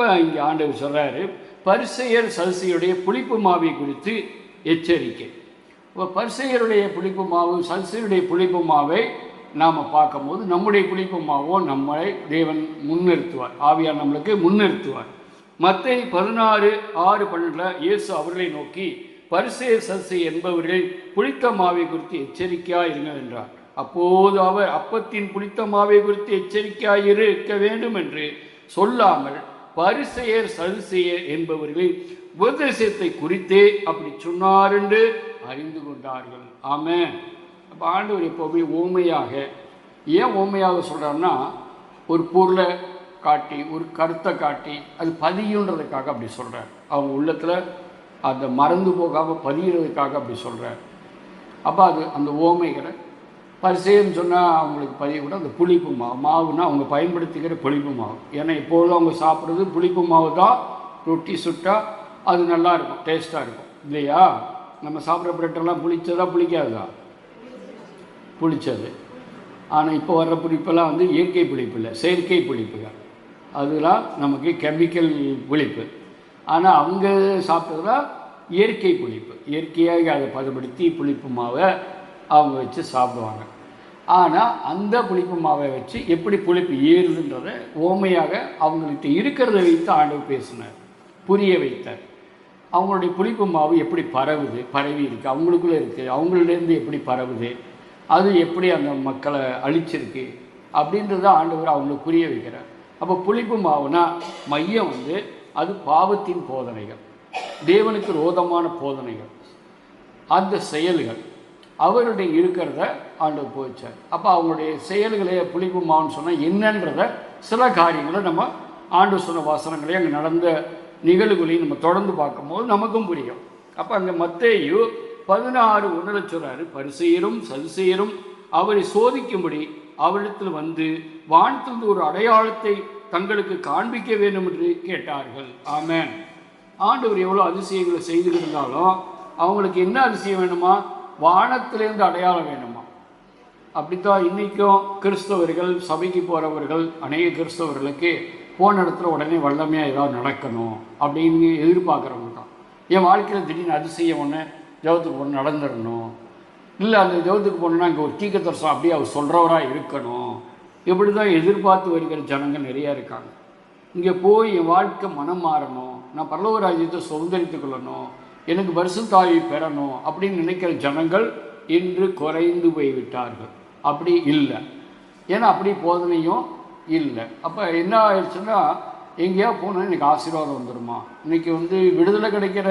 அப்போ இங்கே ஆண்டவர் சொல்கிறாரு பரிசெயர் சல்சியுடைய புளிப்பு மாவை குறித்து எச்சரிக்கை. இப்போ பரிசெயருடைய புளிப்பு மாவு சல்சியுடைய புளிப்பு மாவை நாம் பார்க்கும்போது நம்முடைய புளிப்பு மாவோ நம்மளை தேவன் முன்னிறுத்துவார். ஆவியார் நம்மளுக்கு முன்னிறுத்துவார். மற்ற பதினாறு ஆறு பன்னெண்டில் இயேசு அவர்களை நோக்கி பரிசே சசி என்பவர்கள் புளித்த மாவை குறித்து எச்சரிக்கையாக இருங்கள் என்றார். அப்போது அவர் அப்பத்தின் புளித்த மாவை குறித்து எச்சரிக்கையாக இருக்க வேண்டும் என்று சொல்லாமல் பரிசெயர் சதுசெயர் என்பவர்களின் உபதேசத்தை குறித்தே அப்படி சொன்னார் என்று அறிந்து கொண்டார்கள். ஆமே அப்போ ஆண்டவர் எப்போவுமே ஓமையாக ஏன் ஓமையாக சொல்கிறாருன்னா ஒரு பொருளை காட்டி ஒரு கருத்தை காட்டி அது பதியுன்றதுக்காக அப்படி சொல்கிறார் அவங்க உள்ளத்தில் அதை மறந்து போகாமல் பதியிறதுக்காக அப்படி சொல்கிறார் அப்போ அது அந்த ஓமைகளை பரிசேன்னு சொன்னால் அவங்களுக்கு பதிய கூட அந்த புளிப்பு மாவு மாவுனா அவங்க பயன்படுத்திக்கிற புளிப்பு மாவு. ஏன்னா இப்போது அவங்க சாப்பிட்றது புளிப்பு மாவு தான். ரொட்டி சுட்டால் அது நல்லா இருக்கும் டேஸ்ட்டாக இருக்கும். இல்லையா? நம்ம சாப்பிட்ற பிரெட்டெல்லாம் புளிச்சதா புளிக்காததா? புளிச்சது. ஆனால் இப்போ வர்ற புளிப்பெல்லாம் வந்து இயற்கை புளிப்பு இல்லை செயற்கை புளிப்புகள் அதெல்லாம் நமக்கு கெமிக்கல் புளிப்பு. ஆனால் அவங்க சாப்பிட்டதுலாம் இயற்கை புளிப்பு. இயற்கையாக அதை பதப்படுத்தி புளிப்பு மாவை அவங்க வச்சு சாப்பிடுவாங்க. ஆனால் அந்த புளிப்பு மாவை வச்சு எப்படி புளிப்பு ஏறுதுன்றதை ஓமையாக அவங்கள்ட்ட இருக்கிறத வைத்து ஆண்டவர் பேசினார். புரிய வைத்தார். அவங்களுடைய புளிப்பு மாவு எப்படி பரவுது? பரவி இருக்குது அவங்களுக்குள்ளே இருக்குது அவங்களிலேருந்து எப்படி பரவுது? அது எப்படி அந்த மக்களை அழிச்சிருக்கு? அப்படின்றத ஆண்டவர் அவங்களுக்கு புரிய வைக்கிறார். அப்போ புளிப்பு மாவுனா மையம் வந்து அது பாவத்தின் போதனைகள். தேவனுக்கு ரோதமான போதனைகள். அந்த செயல்கள். அவருடைய இருக்கிறத ஆண்டு போயிச்சார் அப்போ அவங்களுடைய செயல்களையே புளிப்புமான்னு சொன்னால் என்னன்றத சில காரியங்களை நம்ம ஆண்டு சொன்ன வாசனங்களையும் அங்கே நடந்த நிகழ்வுகளையும் நம்ம தொடர்ந்து பார்க்கும்போது நமக்கும் புரியும். அப்போ அங்கே மத்தேயு பதினாறு ஒன்றில் சொல்கிறாரு பரிசெயரும் சதுசெயரும் அவரை சோதிக்கும்படி அவரிடத்தில் வந்து வானத்திலிருந்து ஒரு அடையாளத்தை தங்களுக்கு காண்பிக்க வேண்டும் என்று கேட்டார்கள். ஆமேன். ஆண்டவர் எவ்வளோ அதிசயங்களை செய்து இருந்தாலும் அவங்களுக்கு என்ன அதிசயம் வேணுமா? வானத்திலேருந்து அடையாளம் வேணுமா? அப்படித்தான் இன்றைக்கும் கிறிஸ்தவர்கள் சபைக்கு போகிறவர்கள் அநேக கிறிஸ்தவர்களுக்கு போன இடத்துல உடனே வல்லமையாக ஏதாவது நடக்கணும் அப்படின்னு எதிர்பார்க்குறவங்க தான் என் வாழ்க்கையில் திடீர்னு அதிசயம் ஒன்று ஜெபத்துக்கு ஒன்று நடந்துடணும். இல்லை அந்த ஜெபத்துக்கு போகணுன்னா இங்கே ஒரு தீக்கத்தரசம் அப்படியே அவர் சொல்கிறவராக இருக்கணும். இப்படி தான் எதிர்பார்த்து வருகிற ஜனங்கள் நிறையா இருக்காங்க. இங்கே போய் என் வாழ்க்கை மனம் மாறணும். நான் பல்லவ ராஜ்யத்தை சுதந்திரித்துக் கொள்ளணும். எனக்கு பரிசுத்தாயை பெறணும் அப்படின்னு நினைக்கிற ஜனங்கள் இன்று குறைந்து போய்விட்டார்கள். அப்படி இல்லை. ஏன்னா அப்படி போதனையும் இல்லை. அப்போ என்ன ஆயிடுச்சுன்னா எங்கேயா போனால் எனக்கு ஆசீர்வாதம் வந்துடுமா இன்னைக்கு வந்து விடுதலை கிடைக்கிற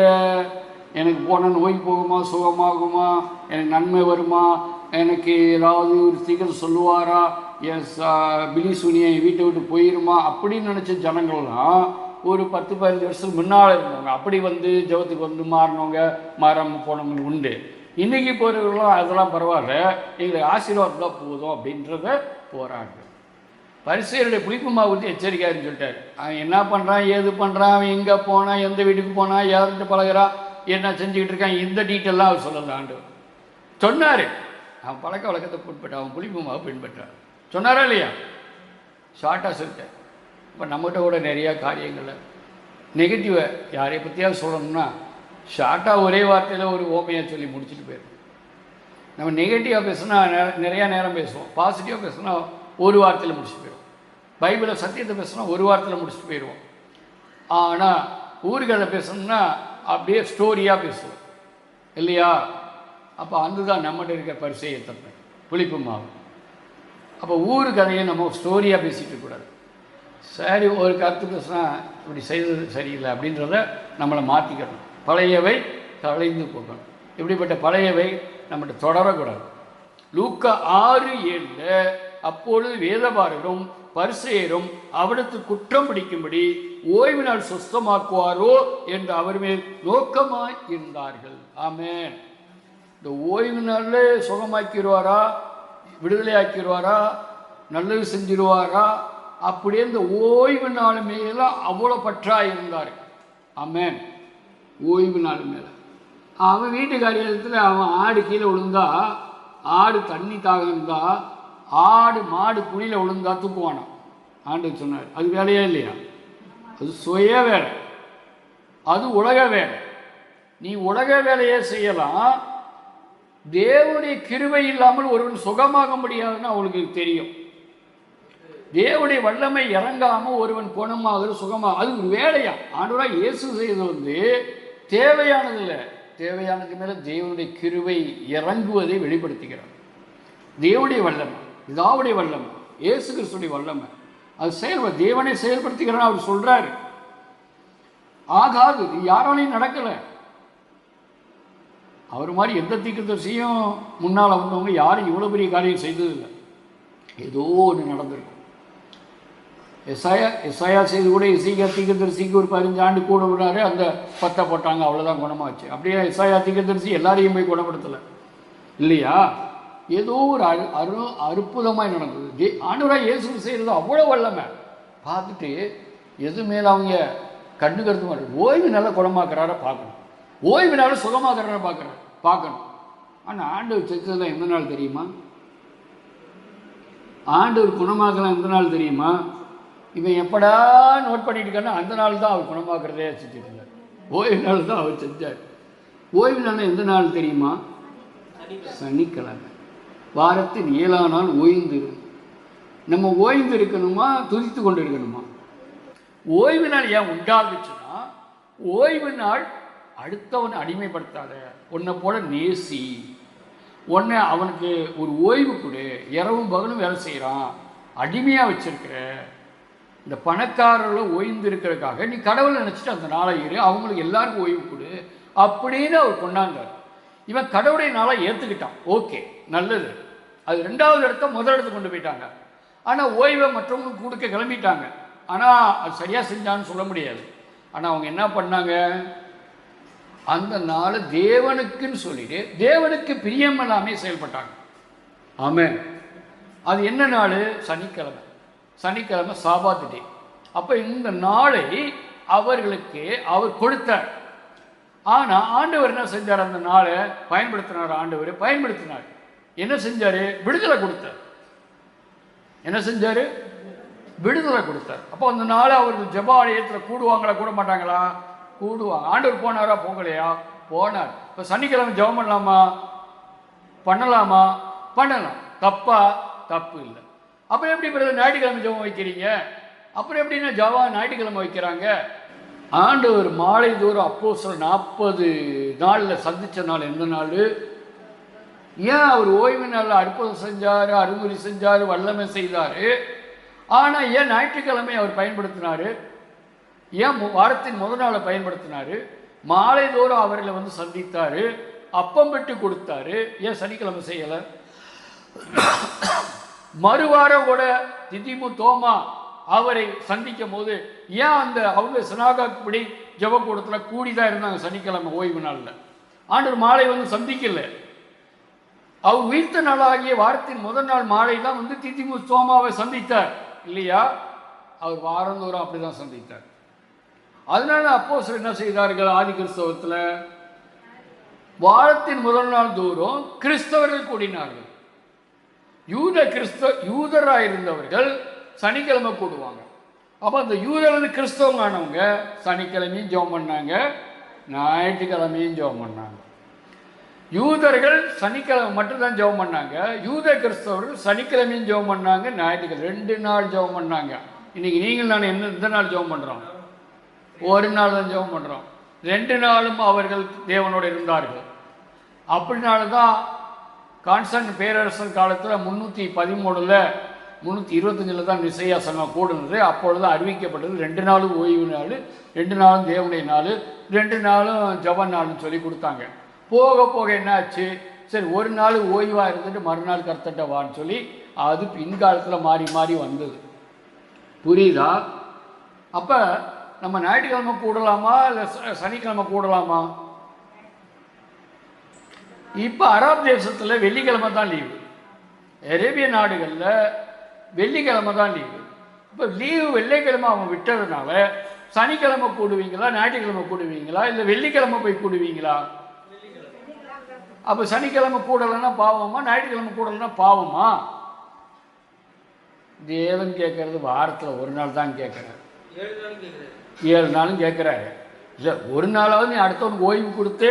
எனக்கு போன நோய் போகுமா சுகமாகுமா? எனக்கு நன்மை வருமா? எனக்கு ஏதாவது ஒரு சீக்கிரம் சொல்லுவாரா? என் பிலி சுனியை என் வீட்டை விட்டு போயிருமா? அப்படின்னு நினச்ச ஜனங்கள்லாம் ஒரு பத்து பதினஞ்சு வருஷத்துக்கு முன்னால் இருந்தவங்க. அப்படி வந்து ஜெபத்துக்கு வந்து மாறினவங்க மாறாமல் போனவங்க உண்டு. இன்றைக்கி போகிறவங்களும் அதெல்லாம் பரவாயில்ல. எங்களுக்கு ஆசீர்வாதம் போதும் அப்படின்றத போகிறாங்க பரிசுகளுடைய புளிப்பு மாவு ஊற்றி எச்சரிக்கையாருன்னு சொல்லிட்டாரு. அவன் என்ன பண்ணுறான் ஏது பண்ணுறான் அவன் எங்கே போனான் எந்த வீட்டுக்கு போனான் யார்கிட்ட பழகுறான் என்ன செஞ்சுக்கிட்டு இருக்கான் இந்த டீட்டெயிலாம் அவர் சொல்லல சொன்னார். அவன் பழக்க வழக்கத்தை பின்பற்ற அவன் புளிப்பு மாவு பின்பற்றான். சொன்னாரா இல்லையா? ஷார்ட்டாக சொல்லிட்டேன். இப்போ நம்மகிட்ட கூட நிறையா காரியங்களில் நெகட்டிவை யாரை பற்றியாவது சொல்லணும்னா ஷார்ட்டாக ஒரே வார்த்தையில் ஒரு ஓமையாக சொல்லி முடிச்சுட்டு போயிடும் நம்ம நெகட்டிவாக பேசுனா நிறையா நேரம் பேசுவோம். பாசிட்டிவாக பேசுனா ஒரு வார்த்தையில் முடிச்சுட்டு போயிடுவோம். பைபிளில் சத்தியத்தை பேசுனா ஒரு வார்த்தையில் முடிச்சுட்டு போயிடுவோம். ஆனால் ஊர்களை பேசணும்னா அப்படியே ஸ்டோரியாக பேசுவோம். இல்லையா? அப்போ அதுதான் நம்மகிட்ட இருக்க பரிசையை தப்பு புளிப்பு மாவு அப்போ ஊர் கதையை நம்ம ஸ்டோரியாக பேசிட்டு கூடாது சரி ஒரு கருத்து பேசுனா இப்படி செய்தது சரியில்லை அப்படின்றத நம்மளை மாற்றிக்கணும் பழையவை கலைந்து போகணும். இப்படிப்பட்ட பழையவை நம்மகிட்ட தொடரக்கூடாது. லூக்க ஆறு ஏழில் அப்பொழுது வேதபாரரும் பரிசெயரும் அவனுக்கு குற்றம் பிடிக்கும்படி ஓய்வு நாள் சுத்தமாக்குவாரோ என்று அவர் மேல் நோக்கமாய் இருந்தார்கள். ஆமேன். இந்த ஓய்வு நாளில் சுகமாக்கிடுவாரா? விடுதலை ஆக்கிடுவாரா நல்லது செஞ்சிருவாரா அப்படியே இந்த ஓய்வு நாள் மேல அவ்வளோ பற்றாக இருந்தார். ஆமேன். ஓய்வு நாள் மேலே. அவன் வீட்டு காரியத்தில் அவன் ஆடு கீழே விழுந்தா ஆடு தண்ணி தாக இருந்தா ஆடு மாடு குழியில் விழுந்தா தூக்குவானான் ஆண்டு சொன்னார் அது வேலையே இல்லையா? அது சுய வேலை. அது உலக வேலை. நீ உலக வேலையை செய்யலாம். தேவனுடைய கிருவை இல்லாமல் ஒருவன் சுகமாக முடியாதுன்னு அவளுக்கு தெரியும். தேவனுடைய வல்லமை இறங்காம ஒருவன் குணமாக சுகமாக அது ஒரு வேலையா? ஆண்டவராக இயேசு செய்தது வந்து தேவையானது இல்லை தேவையானதுக்கு மேலே தேவனுடைய கிருவை இறங்குவதை வெளிப்படுத்துகிறார். தேவனுடைய வல்லமை இதாவுடைய வல்லமை இயேசு கிறிஸ்துடைய வல்லமை. அது செயல் தேவனை செயல்படுத்துகிறான் அவர் சொல்றாரு. ஆகாது யாராலையும் நடக்கலை. அவர் மாதிரி எந்த தீக்கத்தரிசியும் முன்னால் வந்தவங்க யாரும் இவ்வளோ பெரிய காரியம் செய்ததில்லை. ஏதோ ஒன்று நடந்திருக்கும். எஸ்ஐயா எஸ்ஐயா செய்து கூட இசைக்கா தீர்க்கதரிசிக்கு ஒரு பதினஞ்சு ஆண்டு கூட விடாரு அந்த பத்தை போட்டாங்க அவ்வளோதான் குணமாச்சு. அப்படியே எஸ்ஐயா தீர்க்கதரிசி எல்லாரையும் போய் குணப்படுத்தலை. இல்லையா? ஏதோ ஒரு அரு அரு அற்புதமாக நடந்தது. தே ஆண்டவராக இயேசு செய்கிறது அவ்வளோ வல்லமை. பார்த்துட்டு எது மேலே அவங்க கண்ணு கருத்து மாட்டேன் ஓய்வு நல்லா குணமாக்குறார பார்க்கணும். ஓய்வு நல்லா சுகமாக்குறார பார்க்குறாரு பார்க்கணும். ஆனால் ஆண்டவர் செஞ்சதெல்லாம் எந்த நாள் தெரியுமா? ஆண்டவர் குணமாக்கலாம் எந்த நாள் தெரியுமா? இவன் எப்படா நோட் பண்ணிட்டு அந்த நாள் தான் அவர் குணமாக்குறதே செஞ்சுட்டு இருந்தார் ஓய்வு நாள் தான் அவர் செஞ்சார் ஓய்வு நாள் எந்த நாள் தெரியுமா? சனிக்கிழமை. வாரத்தின் ஏழாம் நாள் ஓய்ந்து நம்ம ஓய்ந்து இருக்கணுமா? துதித்து கொண்டு இருக்கணுமா? ஓய்வு நாள் ஏன் உண்டாகுச்சுன்னா ஓய்வு நாள் அடுத்தவனை அடிமைப்படுத்தாத. உன்னை போல நேசி. உன்னை அவனுக்கு ஒரு ஓய்வு கொடு. இரவும் பகலும் வேலை செய்கிறான் அடிமையாக வச்சிருக்கிற. இந்த பணக்காரர்கள் ஓய்ந்து இருக்கிறதுக்காக நீ கடவுளை நினச்சிட்டு அந்த நாளை இரு அவங்களுக்கு எல்லாருக்கும் ஓய்வு கொடு அப்படின்னு அவர் கொண்டாந்தார். இவன் கடவுளுடைய நாளை ஏற்றுக்கிட்டான் ஓகே நல்லது. அது ரெண்டாவது இடத்த முதல் இடத்துக்கு கொண்டு போயிட்டாங்க. ஆனால் ஓய்வை மற்றவங்களுக்கு கொடுக்க கிளம்பிட்டாங்க. ஆனால் அது சரியாக செஞ்சான்னு சொல்ல முடியாது. ஆனால் அவங்க என்ன பண்ணாங்க? அந்த நாளை தேவனுக்குன்னு சொல்லிட்டு தேவனுக்கு பிரியமில்லாமே செயல்பட்டாங்க. ஆமென். அது என்ன நாள்? சனிக்கிழமை. சனிக்கிழமை சாபாத்து டே. அப்போ இந்த நாளை அவர்களுக்கு அவர் கொடுத்தார். ஆனால் ஆண்டவர் என்ன செஞ்சார் அந்த நாளை? பயன்படுத்தினார் ஆண்டவர் பயன்படுத்தினார். என்ன செஞ்சார்? விடுதலை கொடுத்தார். என்ன செஞ்சார்? விடுதலை கொடுத்தார். அப்போ அந்த நாளை அவர்கள் ஜெப ஆலயத்தில் கூடுவாங்களா கூட மாட்டாங்களா? கூடுவாங்க. ஆண்டவர் போனாரா? போகலையா? போனார். இப்போ சனிக்கிழமை ஜெபம் பண்ணலாமா? பண்ணலாமா? பண்ணலாம். தப்பா? தப்பு இல்லை. அப்புறம் எப்படி பிரதர் ஞாயிற்றுக்கிழமை ஜபம் வைக்கிறீங்க? அப்புறம் எப்படின்னா ஜவா ஞாயிற்றுக்கிழமை வைக்கிறாங்க. ஆண்டவர் மாலை தூரம் அப்போ சில நாற்பது நாளில் சந்தித்த நாள் எந்த நாள்? ஏன் அவர் ஓய்வு நாளில் அற்புதம் செஞ்சார் அறிவுரை செஞ்சார் வல்லமை செய்தார்? ஆனால் ஏன் ஞாயிற்றுக்கிழமை அவர் பயன்படுத்தினார்? ஏன் வாரத்தின் முதல் நாளை பயன்படுத்தினார்? மாலை தோறும் அவர்களை வந்து சந்தித்தார் அப்பம் பெட்டு கொடுத்தாரு. ஏன் சனிக்கிழமை செய்யலை? மறுவாரம் கூட திதிமு தோமா அவரை சந்திக்கும் போது ஏன் அந்த அவங்க சினாகாப்படி ஜபக்கூடத்தில் கூடி தான் இருந்தாங்க சனிக்கிழமை ஓய்வு நாளில்? ஆண்டவர் மாலை வந்து சந்திக்கல. அவர் உயிர்த்த நாளாகிய வாரத்தின் முதல் நாள் மாலை தான் வந்து திதிமு தோமாவை சந்தித்தார். இல்லையா? அவர் வாரந்தோறும் அப்படி தான் சந்தித்தார். அதனால அப்போ என்ன செய்தார்கள்? ஆதி கிறிஸ்தவத்தில் வாரத்தின் முதல் நாள் தோறும் கிறிஸ்தவர்கள் கூடினார்கள். யூத கிறிஸ்தவ யூதராக இருந்தவர்கள் சனிக்கிழமை கூடுவாங்க. அப்போ அந்த யூதர் கிறிஸ்தவமானவங்க சனிக்கிழமையும் ஜெபம் பண்ணாங்க ஞாயிற்றுக்கிழமையும் ஜெபம் பண்ணாங்க. யூதர்கள் சனிக்கிழமை மட்டும்தான் ஜெபம் பண்ணாங்க. யூத கிறிஸ்தவர்கள் சனிக்கிழமையும் ஜெபம் பண்ணாங்க ஞாயிற்றுக்கிழமை ரெண்டு நாள் ஜெபம் பண்ணாங்க. இன்னைக்கு நீங்கள் நான் என்ன இந்த நாள் ஜெபம் பண்ணுறோம் ஒரு நாள் தான் ஜெபம் பண்ணுறோம் ரெண்டு நாளும் அவர்கள் தேவனோடு இருந்தார்கள். அப்படினால தான் கான்ஸ்டன்ட் பேரரசர் காலத்தில் முந்நூற்றி பதிமூணில் முந்நூற்றி இருபத்தஞ்சில் தான் நிசையா சங்கம் கூடுனது. அப்பொழுது அறிவிக்கப்பட்டது ரெண்டு நாளும் ஓய்வு நாள் ரெண்டு நாளும் தேவனுடைய நாள் ரெண்டு நாளும் ஜபன் நாள்னு சொல்லி கொடுத்தாங்க. போக போக என்னாச்சு சரி ஒரு நாள் ஓய்வாக இருந்துட்டு மறுநாள் கர்த்தட்ட வான்னு சொல்லி அது பின்காலத்தில் மாறி மாறி வந்தது. புரியுதா? அப்போ நம்ம ஞாயிற்றுக்கிழமை கூடலாமா இல்லை சனிக்கிழமை கூடலாமா? இப்போ அரபு தேசத்தில் வெள்ளிக்கிழமை தான் லீவு அரேபிய நாடுகளில் வெள்ளிக்கிழமை தான் லீவு இப்போ லீவு வெள்ளிக்கிழமை அவங்க விட்டதுனால சனிக்கிழமை கூடுவீங்களா ஞாயிற்றுக்கிழமை கூடுவீங்களா இல்லை வெள்ளிக்கிழமை போய் கூடுவீங்களா? அப்போ சனிக்கிழமை கூடலைன்னா பாவமா ஞாயிற்றுக்கிழமை கூடலைன்னா பாவமா? தேவன் கேட்கறது வாரத்தில் ஒரு நாள் தான் கேட்குறாரு ஏழு நாளும் கேட்குறாரு இல்லை ஒரு நாளாவது நீ அடுத்தவனுக்கு ஓய்வு கொடுத்து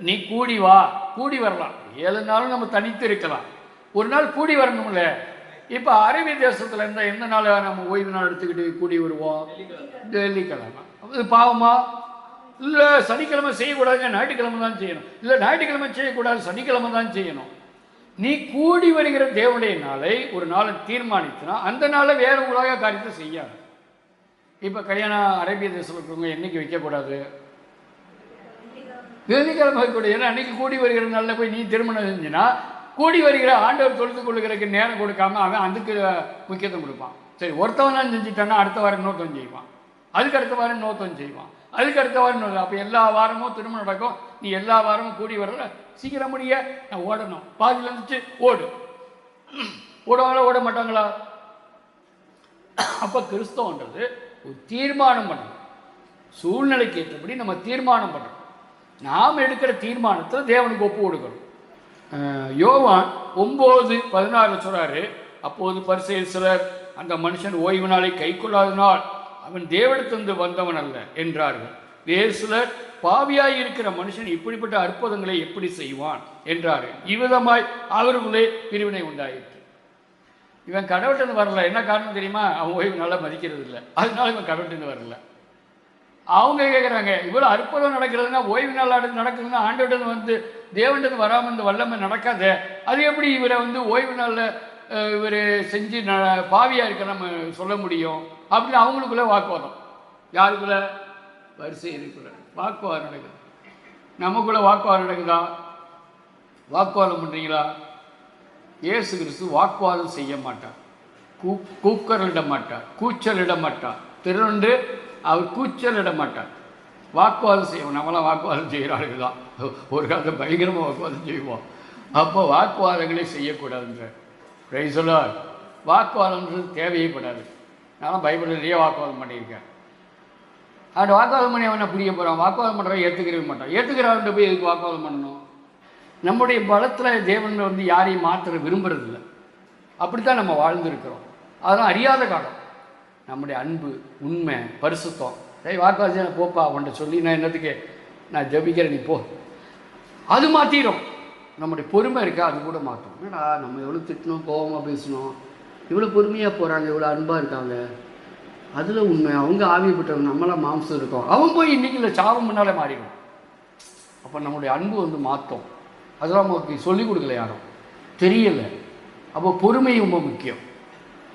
நீ கூடி வா. கூடி வரலாம். ஏழு நாளும் நம்ம தனித்து இருக்கலாம். ஒரு நாள் கூடி வரணும்ல. இப்போ அரேபிய தேசத்தில் இருந்தால் எந்த நாள் நம்ம ஓய்வு நாள் எடுத்துக்கிட்டு கூடி வருவோம்? வெள்ளிக்கிழமை. அது பாவமா? இல்லை சனிக்கிழமை செய்யக்கூடாதுங்க ஞாயிற்றுக்கிழமை தான் செய்யணும். இல்லை ஞாயிற்றுக்கிழமை செய்யக்கூடாது சனிக்கிழமை தான் செய்யணும். நீ கூடி வருகிற தேவனுடைய நாளை ஒரு நாளை தீர்மானித்தினா அந்த நாளை வேறு உலக காரியத்தை செய்யாது. இப்போ கல்யாணம் அரேபிய தேசத்தில் இருக்கிறவங்க என்னைக்கு வைக்கக்கூடாது? வெள்ளிக்கிழமை கூட ஏன்னா அன்னைக்கு கூடி வருகிற நாளில் போய் நீ திருமணம் செஞ்சினா கூடி வருகிற ஆண்டவர் தொழுது கொள்ளுகிறதுக்கு நேரம் கொடுக்காம அவன் அதுக்கு முக்கியத்துவம் கொடுப்பான். சரி ஒருத்தவன் தான் செஞ்சுட்டான்னா அடுத்த வாரம் இன்னொருத்தவன் செய்வான். அதுக்கு அடுத்த வாரம் இன்னொருத்தவன் செய்வான். அதுக்கு அடுத்த வாரம் இன்னொரு அப்போ எல்லா வாரமும் திருமணம் நடக்கும். நீ எல்லா வாரமும் கூடி வர்ற சீக்கிரம் முடிய நான் ஓடணும். பாதியில் இருந்துச்சு ஓடு. ஓடுவாங்களா ஓட மாட்டாங்களா? அப்போ கிறிஸ்தவன்றது ஒரு தீர்மானம் பண்ணணும். சூழ்நிலைக்கு ஏற்றபடி நம்ம தீர்மானம் பண்ணணும். நாம் எடுக்கிற தீர்மானத்தில் தேவனுக்கு ஒப்பு கொடுக்கணும். யோவான் ஒம்பது பதினாறு சொல்கிறாரு அப்போது பரிசெயல் சிலர் அந்த மனுஷன் ஓய்வு நாளை கை கொள்ளாதனால் அவன் தேவனிடத்திலிருந்து வந்தவன் அல்ல என்றார்கள். வேறு சிலர் பாவியாய் இருக்கிற மனுஷன் இப்படிப்பட்ட அற்புதங்களை எப்படி செய்வான் என்றார்கள். இவ்விதமாய் அவர்களுடைய பிரிவினை உண்டாயிற்று. இவன் கடவுள்கிட்ட வரல. என்ன காரணம் தெரியுமா? அவன் ஓய்வு நல்லா மதிக்கிறது இல்லை அதனால இவன் கடவுள்கிட்ட வரல. அவங்க கேட்குறாங்க இவ்வளோ அற்புதம் நடக்கிறதுனா ஓய்வு நாள் நட- நடக்குதுன்னா ஆண்டோட வந்து தேவன்றது வராமல் இந்த வல்லமை நடக்காது? அது எப்படி இவரை வந்து ஓய்வு நாளில் இவர் செஞ்சு ந பாவியாக இருக்க நம்ம சொல்ல முடியும்? அப்படின்னு அவங்களுக்குள்ள வாக்குவாதம். யாருக்குள்ள? வரிசை இருக்குள்ள வாக்குவாதம் நடக்குது. நமக்குள்ள வாக்குவாதம் நடக்குதா? வாக்குவாதம் பண்ணுறீங்களா இயேசு கிறிஸ்து வாக்குவாதம் செய்ய மாட்டார். கூ கூக்கரலிட மாட்டார். கூச்சலிட மாட்டார். திருண்டு அவர் கூச்சலிட மாட்டார். வாக்குவாதம் செய்வோம். நம்மளாம் வாக்குவாதம் செய்கிறார்கள் தான் ஒரு காலத்தில் பயங்கரமாக வாக்குவாதம் செய்வோம். அப்போ வாக்குவாதங்களே செய்யக்கூடாதுன்ற. பிரைசலார் வாக்குவாதம்ன்றது தேவையேப்படாது நான் பைபிள் நிறைய வாக்குவாதம் பண்ணியிருக்கேன். அந்த வாக்குவாதம் பண்ணி அவனை புரிய போகிறான் வாக்குவாதம் பண்ணுறவன் ஏற்றுக்கவே மாட்டான். ஏற்றுக்கிறவன்ட்ட போய் எதுக்கு வாக்குவாதம் பண்ணணும்? நம்முடைய பலத்தில் தேவன் வந்து யாரையும் மாற்ற அப்படி அப்படித்தான் நம்ம வாழ்ந்துருக்கிறோம். அதெல்லாம் அறியாத காலம். நம்முடைய அன்பு உண்மை பரிசுத்தம். டேய் வாக்குவாதம் போப்பா உன்ட்ட சொல்லி நான் என்னத்துக்கு நான் ஜபிக்கிறேன் நீ போ. அது மாற்றிடும் நம்முடைய பொறுமை இருக்கா? அது கூட மாற்றும் ஏன்னா நம்ம எவ்வளோ திட்டணும் கோபமாக பேசணும் இவ்வளோ பொறுமையாக போகிறாங்க இவ்வளோ அன்பாக இருக்காங்க. அதில் உண்மை அவங்க ஆவியப்பட்டவங்க நம்மளாம் மாம்சம் இருக்கோம். அவன் போய் இன்றைக்கி இல்லை சாவம் முன்னாலே மாறிடும். அப்போ நம்முடைய அன்பு வந்து மாற்றும் அதெல்லாம் நமக்கு சொல்லிக் கொடுக்கல யாரும். தெரியலை. அப்போ பொறுமை ரொம்ப முக்கியம்.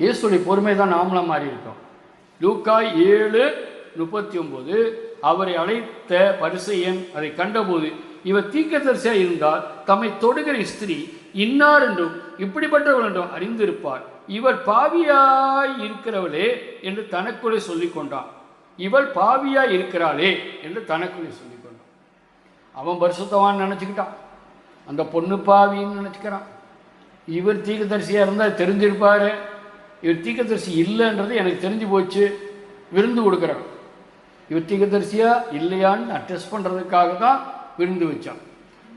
இயேசுடைய பொறுமை தான் நாமளாக மாறி இருக்கோம் லூக்கா ஏழு முப்பத்தி ஒம்பது அவரை அழைத்த பரிசையன் அதை கண்டபோது இவர் தீக்கதரிசியாக இருந்தால் தம்மை தொடுகிற ஸ்திரீ இன்னார் என்றும் இப்படிப்பட்டவள் என்றும் அறிந்திருப்பார். இவர் பாவியாய் இருக்கிறவளே என்று தனக்குள்ளே சொல்லிக் கொண்டான் இவள் பாவியாய் இருக்கிறாளே என்று தனக்குள்ளே சொல்லி கொண்டான் அவன் பரிசுத்தவான் நினச்சிக்கிட்டான். அந்த பொண்ணு பாவின்னு நினச்சிக்கிறான். இவர் தீக்கதரிசியாக இருந்தால் தெரிஞ்சிருப்பாரு. இவர் தீக்கதரிசி இல்லைன்றது எனக்கு தெரிஞ்சு போச்சு. விருந்து கொடுக்குறான். இவர் தீக்கதரிசியா இல்லையான்னு நான் டெஸ்ட் பண்ணுறதுக்காக தான் விருந்து வச்சான்.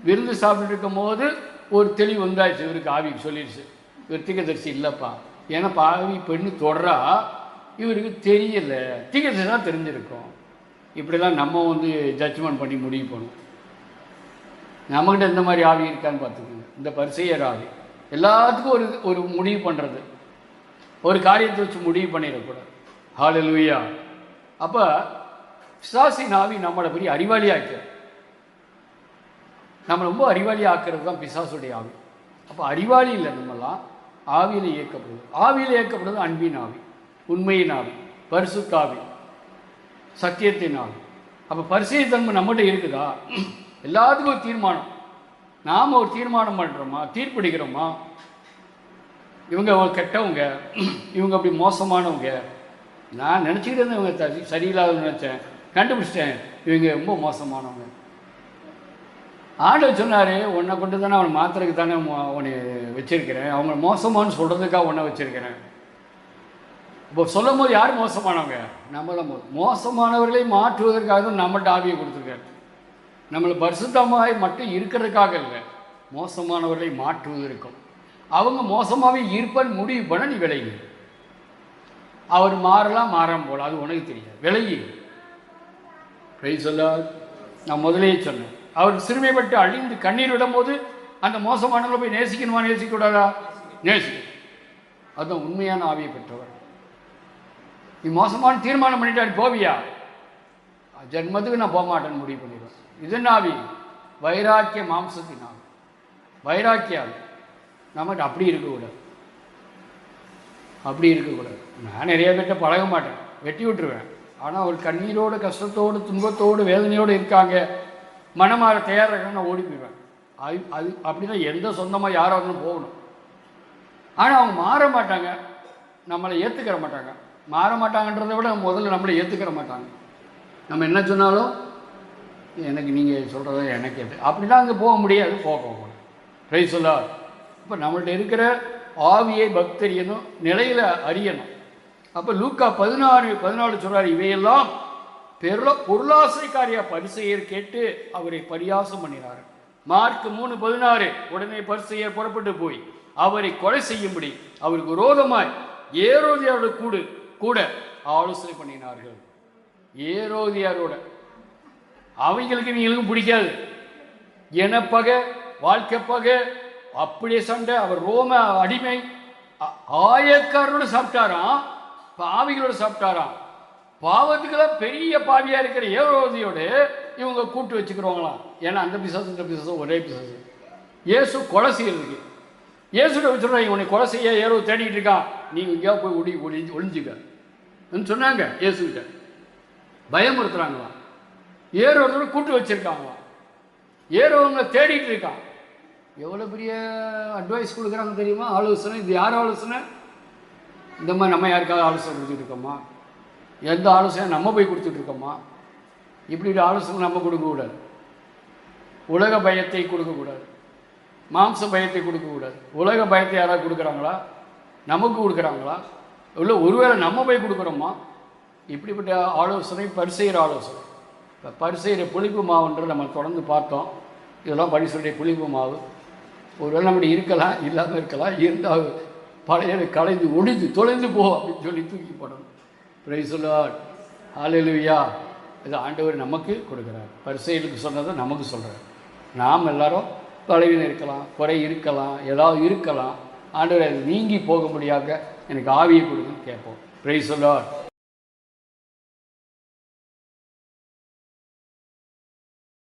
விருந்து சாப்பிட்டுட்டு இருக்கும்போது ஒரு தெளிவு வந்தாச்சு. இவருக்கு ஆவிக்கு சொல்லிடுச்சு. இவர் தீக்கதரிசி இல்லைப்பா. ஏன்னா பாவி பெண்ணு தொடரா இவருக்கு தெரியல. தீக்கதரிசி தான் தெரிஞ்சிருக்கும். இப்படிலாம் நம்ம வந்து ஜட்ஜ்மெண்ட் பண்ணி முடிவு பண்ணும் நம்மகிட்ட இந்த மாதிரி ஆவி இருக்கான்னு பார்த்துக்கோங்க. இந்த பரிசெயர் ஆவி. எல்லாத்துக்கும் ஒரு ஒரு முடிவு பண்ணுறது ஒரு காரியத்தை வச்சு முடிவு பண்ணிடக்கூடாது. ஹalleluya அப்போ பிசாசின் ஆவி நம்மளை பெரிய அறிவாளி ஆக்கிறது நம்ம ரொம்ப அறிவாளி ஆக்கிறது தான் பிசாசுடைய ஆவி. அப்போ அறிவாளி இல்லை நம்மலாம் ஆவியில் இயக்கப்படுது. ஆவியில் இயக்கப்படுறது அன்பின் ஆவி உண்மையின் ஆவி பரிசுத்தாவி சத்தியத்தின் ஆவி. அப்போ பரிசெயத்தன்மை நம்மகிட்ட இருக்குதா? எல்லாத்துக்கும் ஒரு தீர்மானம். நாம் ஒரு தீர்மானம் பண்ணுறோமா தீர்ப்படிக்கிறோமா இவங்க கெட்டவங்க இவங்க அப்படி மோசமானவங்க. நான் நினச்சிக்கிட்டு இருந்தேன் இவங்க சரியில்லாதன்னு சரியில்லாதவங்க நினச்சேன். கண்டுபிடிச்சிட்டேன் இவங்க ரொம்ப மோசமானவங்க. ஆண்டவர் சொன்னார் உன்னை கொண்டு தானே அவனை மாத்திரைக்கு தானே உன்னை வச்சிருக்கிறேன். அவங்க மோசமானு சொல்கிறதுக்காக உன்னை வச்சுருக்கிறேன். இப்போ சொல்லும் போது யார் மோசமானவங்க? நம்மள மோ- மோசமானவர்களை மாற்றுவதற்காக தான் நம்மள்ட்ட ஆவியை கொடுத்துருக்காரு. நம்மளை பரிசுத்தமாய் மட்டும் இருக்கிறதுக்காக இல்லை மோசமானவர்களை மாற்றுவதற்கும். அவங்க மோசமாகவே இருப்பன்னு முடிவு பண்ண நீ விலகி. அவர் மாறலாம் மாறாம போகலாம் அது உனக்கு தெரியாது. விலகி. பிரைஸ் சொல்லார் நான் முதலே சொன்னேன். அவர் சிறுமைப்பட்டு அழிந்து கண்ணீர் விடும்போது அந்த மோசமானவங்களை போய் நேசிக்கணுமா நேசிக்கக்கூடாதா? நேசிக்கணும். அதுதான் உண்மையான ஆவியை பெற்றவர். நீ மோசமான தீர்மானம் பண்ணிட்டாரு போவியா? ஜென்மத்துக்கு நான் போக மாட்டேன்னு முடிவு பண்ணிடுவேன். இது என்ன ஆவி? வைராக்கிய மாம்சத்தின் ஆவி. வைராக்கிய ஆவி. நமக்கு அப்படி இருக்கக்கூடாது. அப்படி இருக்கக்கூடாது. நான் நிறைய பேர்கிட்ட பழக மாட்டேன். வெட்டி விட்டுருவேன். ஆனால் ஒரு கண்ணீரோடு கஷ்டத்தோடு துன்பத்தோடு வேதனையோடு இருக்காங்க. மனமாற தயாராக நான் ஓடி போயிடுவேன். அது அது அப்படின்னா எந்த சொந்தமாக யாராக இருந்தாலும் போகணும். ஆனால் அவங்க மாற மாட்டாங்க. நம்மளை ஏற்றுக்கிற மாட்டாங்க. மாற மாட்டாங்கன்றதை விட முதல்ல நம்மளை ஏற்றுக்கிற மாட்டாங்க. நம்ம என்ன சொன்னாலும் எனக்கு நீங்கள் சொல்கிறத எனக்கு எது அப்படிலாம் அங்கே போக முடியாது. போக போகணும் ரைஸ் சொல்லாது இப்போ நம்மள்ட்ட இருக்கிற ஆவியை பக்தரியணும் நிலையில் அறியணும். அப்போ லூக்கா பதினாறு பதினாலு சொல்கிறார் இவையெல்லாம் பெருள பொருளாசைக்காரிய பரிசெயர் கேட்டு அவரை பரியாசம் பண்ணினார் மார்க் மூணு பதினாறு. உடனே பரிசெயர் புறப்பட்டு போய் அவரை கொலை செய்யும்படி அவருக்கு விரோதமாய் ஏரோதியாரோட கூடு கூட ஆலோசனை பண்ணினார்கள். ஏரோதியாரோட. அவங்களுக்கு நீங்களுக்கும் பிடிக்காது. எனப்பகை வாழ்க்கை அப்படி அப்படியே சண்டை. அவர் ரோம அடிமை. ஆயக்காரனோட ஆயக்காரரோட சாப்பிட்டாராம். பாவிகளோட சாப்பிட்டாராம். பாவத்துக்கெல்லாம் பெரிய பாவியா இருக்கிற ஏரோதியோடு இவங்க கூட்டு வச்சுக்கிறவங்களாம் ஏன்னா அந்த பிசாசு இந்த பிசாசம் ஒரே பிசாசு. இயேசு கொலை செய்யறதுக்கு. இயேசுட வச்சுருவாங்க உன்னை கொலை செய்ய ஏறோ தேடிக்கிட்டு இருக்கான். நீங்கள் எங்கேயா போய் ஒடி ஒளிஞ்சு ஒளிஞ்சுக்க. சொன்னாங்க இயேசுகிட்ட. பயமுறுத்துறாங்களாம். ஏரோதோட கூட்டு வச்சுருக்காங்களா ஏரோவங்களை தேடிட்டு இருக்கான். எவ்வளோ பெரிய அட்வைஸ் கொடுக்குறாங்க தெரியுமா? ஆலோசனை. இது யார் ஆலோசனை? இந்த மாதிரி நம்ம யாருக்காவது ஆலோசனை கொடுத்துட்ருக்கோமா எந்த ஆலோசனை நம்ம போய் கொடுத்துட்ருக்கோமா இப்படி ஒரு ஆலோசனை நம்ம கொடுக்கக்கூடாது உலக பயத்தை கொடுக்கக்கூடாது மாம்ச பயத்தை கொடுக்கக்கூடாது உலக பயத்தை யாராவது கொடுக்குறாங்களா? நமக்கு கொடுக்குறாங்களா? இல்லை ஒருவேளை நம்ம போய் கொடுக்குறோமா? இப்படிப்பட்ட ஆலோசனை பரிசெய்கிற ஆலோசனை. இப்போ பரிசெய்கிற புளிப்பு மாவுன்றது நம்ம தொடர்ந்து பார்த்தோம். இதெல்லாம் பரிசுடைய புளிப்பு மாவு. ஒருவேளை நம்முடைய இருக்கலாம் இல்லாமல் இருக்கலாம் இருந்தால் பழைய கலைந்து ஒழிந்து தொலைந்து போ அப்படின்னு சொல்லி தூக்கி போடணும் பிரைசுலாட் ஹalleluya இது ஆண்டவர் நமக்கு கொடுக்குறார். பரிசைகளுக்கு சொன்னதை நமக்கு சொல்கிறார் நாம் எல்லாரும் பலவீனம் இருக்கலாம் குறை இருக்கலாம் ஏதாவது இருக்கலாம். ஆண்டவர் அது நீங்கி போக முடியாத எனக்கு ஆவியை கொடுங்கன்னு கேட்போம். பிரைசுலாட்